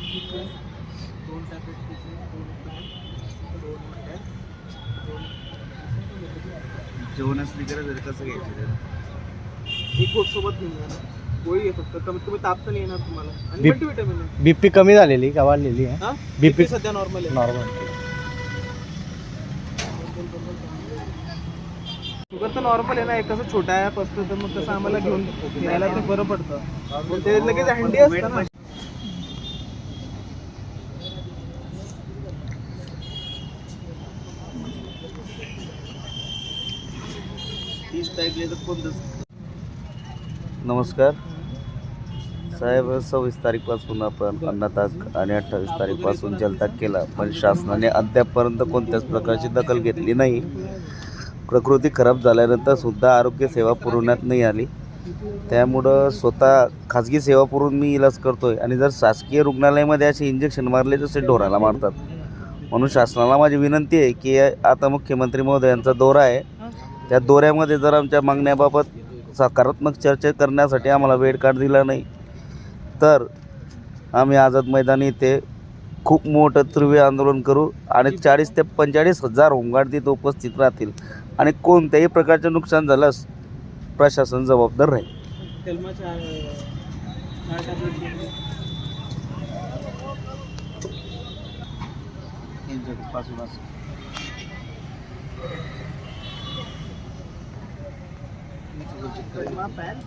दोन दोन दोन दोन जेवण असली कसं घ्यायचं? एक सोबत घेऊन जा ना. गोळी आहे फक्त. कमीत कमी ताप तर नाही येणार तुम्हाला. आणि बीप- आहे. बीपी कमी झालेली का वाढलेली आहे. हा? BP सध्या नॉर्मल आहे. नॉर्मल शुगर तर नॉर्मल आहे ना. एक कसं छोटा ॲप असतो तर मग कसं आम्हाला घेऊन घ्यायला ते बरं पडतं. ते लगेच हँडी असतं ना. तीस तारीखला तर कोणतंच. नमस्कार. साहेब सव्वीस तारीखपासून आपण अन्नताक आणि अठ्ठावीस तारीखपासून जलताक केला पण शासनाने अद्यापपर्यंत कोणत्याच प्रकारची दखल घेतली नाही. प्रकृती खराब झाल्यानंतर सुद्धा आरोग्य सेवा पुरवण्यात नाही आली. त्यामुळं स्वतः खाजगी सेवा पुरवून मी इलाज करतो आहे आणि जर शासकीय रुग्णालयामध्ये असे इंजेक्शन मारले जसे ढोराला मारतात. म्हणून शासनाला माझी विनंती आहे की आता मुख्यमंत्री महोदयांचा दौरा आहे. त्या दोऱ्यामध्ये जर आमच्या मागण्याबाबत सकारात्मक चर्चा करण्यासाठी आम्हाला वेळ काढ दिला नाही तर आम्ही आझाद मैदानी इथे खूप मोठं तीव्र आंदोलन करू आणि चाळीस ते पंचेचाळीस हजार होमगार्ड तिथं उपस्थित राहतील आणि कोणत्याही प्रकारचं नुकसान झाल्यास प्रशासन जबाबदार राहील. तेलमाच्या Good muffin.